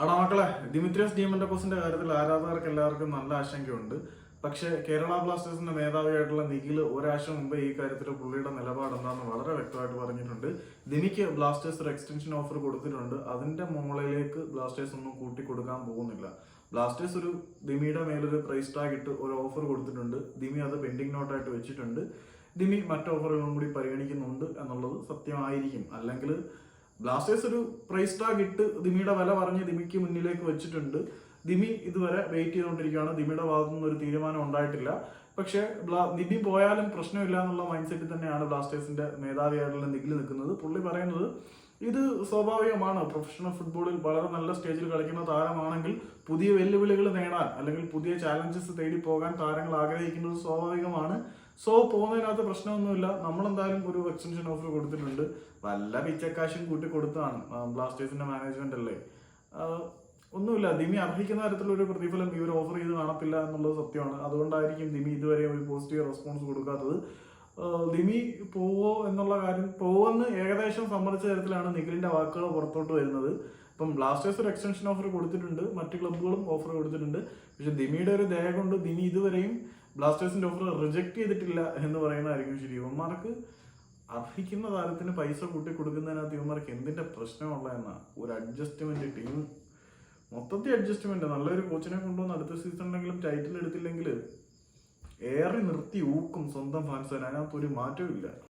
ആടാ മക്കളെ ദിമിത്രിയസ് കോസിന്റെ കാര്യത്തിൽ ആരാധകർക്ക് എല്ലാവർക്കും നല്ല ആശങ്കയുണ്ട്. പക്ഷെ കേരള ബ്ലാസ്റ്റേഴ്സിന്റെ മേധാവിയായിട്ടുള്ള നിഖിൽ ഒരാഴ്ച മുമ്പ് ഈ കാര്യത്തിൽ പുള്ളിയുടെ നിലപാട് എന്താണെന്ന് വളരെ വ്യക്തമായിട്ട് പറഞ്ഞിട്ടുണ്ട്. ദിമിക്ക് ബ്ലാസ്റ്റേഴ്സ് ഒരു എക്സ്റ്റൻഷൻ ഓഫർ കൊടുത്തിട്ടുണ്ട്. അതിന്റെ മുകളിലേക്ക് ബ്ലാസ്റ്റേഴ്സ് ഒന്നും കൂട്ടി കൊടുക്കാൻ പോകുന്നില്ല. ബ്ലാസ്റ്റേഴ്സ് ഒരു ദിമിയുടെ മേലൊരു പ്രൈസ് ടാഗ് ഇട്ട് ഒരു ഓഫർ കൊടുത്തിട്ടുണ്ട്. ദിമി അത് പെൻഡിങ് നോട്ടായിട്ട് വെച്ചിട്ടുണ്ട്. ദിമി മറ്റ് ഓഫറുകളും കൂടി പരിഗണിക്കുന്നുണ്ട് എന്നുള്ളത് സത്യമായിരിക്കും. അല്ലെങ്കിൽ ബ്ലാസ്റ്റേഴ്സ് ഒരു പ്രൈസ് ടാഗ് ഇട്ട് ദിമിയുടെ വില പറഞ്ഞ് ദിമിക്ക് മുന്നിലേക്ക് വെച്ചിട്ടുണ്ട്. ദിമി ഇതുവരെ വെയിറ്റ് ചെയ്തുകൊണ്ടിരിക്കുകയാണ്. ദിമിയുടെ ഭാഗത്തു നിന്ന് ഒരു തീരുമാനം ഉണ്ടായിട്ടില്ല. പക്ഷേ ദിമി പോയാലും പ്രശ്നമില്ല എന്നുള്ള മൈൻഡ് സെറ്റിൽ തന്നെയാണ് ബ്ലാസ്റ്റേഴ്സിന്റെ മേധാവിയായിട്ടുള്ള നിഖിൽ നിൽക്കുന്നത്. പുള്ളി പറയുന്നത് ഇത് സ്വാഭാവികമാണ്. പ്രൊഫഷണൽ ഫുട്ബോളിൽ വളരെ നല്ല സ്റ്റേജിൽ കളിക്കുന്ന താരമാണെങ്കിൽ പുതിയ വെല്ലുവിളികൾ നേടാൻ അല്ലെങ്കിൽ പുതിയ ചാലഞ്ചസ് തേടി പോകാൻ താരങ്ങൾ ആഗ്രഹിക്കുന്നത് സ്വാഭാവികമാണ്. സോ പോകുന്നതിനകത്ത് പ്രശ്നമൊന്നുമില്ല. നമ്മളെന്തായാലും ഒരു എക്സ്റ്റൻഷൻ ഓഫർ കൊടുത്തിട്ടുണ്ട്. വല്ല പിച്ചക്കാശും കൂട്ടി കൊടുത്താണ് ബ്ലാസ്റ്റേഴ്സിന്റെ മാനേജ്മെന്റ് അല്ലേ? ഒന്നുമില്ല. ദിമി അർഹിക്കുന്ന തരത്തിലുള്ള ഒരു പ്രതിഫലം ഇവർ ഓഫർ ചെയ്ത് കാണത്തില്ല എന്നുള്ളത് സത്യമാണ്. അതുകൊണ്ടായിരിക്കും ദിമി ഇതുവരെ ഒരു പോസിറ്റീവ് റെസ്പോൺസ് കൊടുക്കാത്തത്. ദിമി പോവോ എന്നുള്ള കാര്യം പോവെന്ന് ഏകദേശം സമ്മതിച്ച തരത്തിലാണ് നിഖിലിന്റെ വാക്കുകൾ പുറത്തോട്ട് വരുന്നത്. ഇപ്പം ബ്ലാസ്റ്റേഴ്സ് ഒരു എക്സ്റ്റൻഷൻ ഓഫർ കൊടുത്തിട്ടുണ്ട് മറ്റ് ക്ലബ്ബുകളും ഓഫർ കൊടുത്തിട്ടുണ്ട്. പക്ഷെ ദിമിയുടെ ഒരു ദയ കൊണ്ട് ദിമി ഇതുവരെയും ബ്ലാസ്റ്റേഴ്സിന്റെ ഓഫർ റിജക്ട് ചെയ്തിട്ടില്ല എന്ന് പറയുന്നതായിരിക്കും ശരി. ഇവന്മാർക്ക് അർഹിക്കുന്ന താരത്തിന് പൈസ കൂട്ടി കൊടുക്കുന്നതിനകത്ത് ഇവന്മാർക്ക് എന്തിന്റെ പ്രശ്നമുള്ള എന്നാണ് ഒരു അഡ്ജസ്റ്റ്മെന്റ് ടീം മൊത്തത്തിൽ അഡ്ജസ്റ്റ്മെന്റ് നല്ലൊരു കോച്ചിനെ കൊണ്ടുവന്ന് അടുത്ത സീസണിലെങ്കിലും ടൈറ്റിൽ എടുത്തില്ലെങ്കിൽ ഏറി നിർത്തി ഊക്കും സ്വന്തം ഫാൻസ് അതിനകത്തൊരു മാറ്റവും ഇല്ല.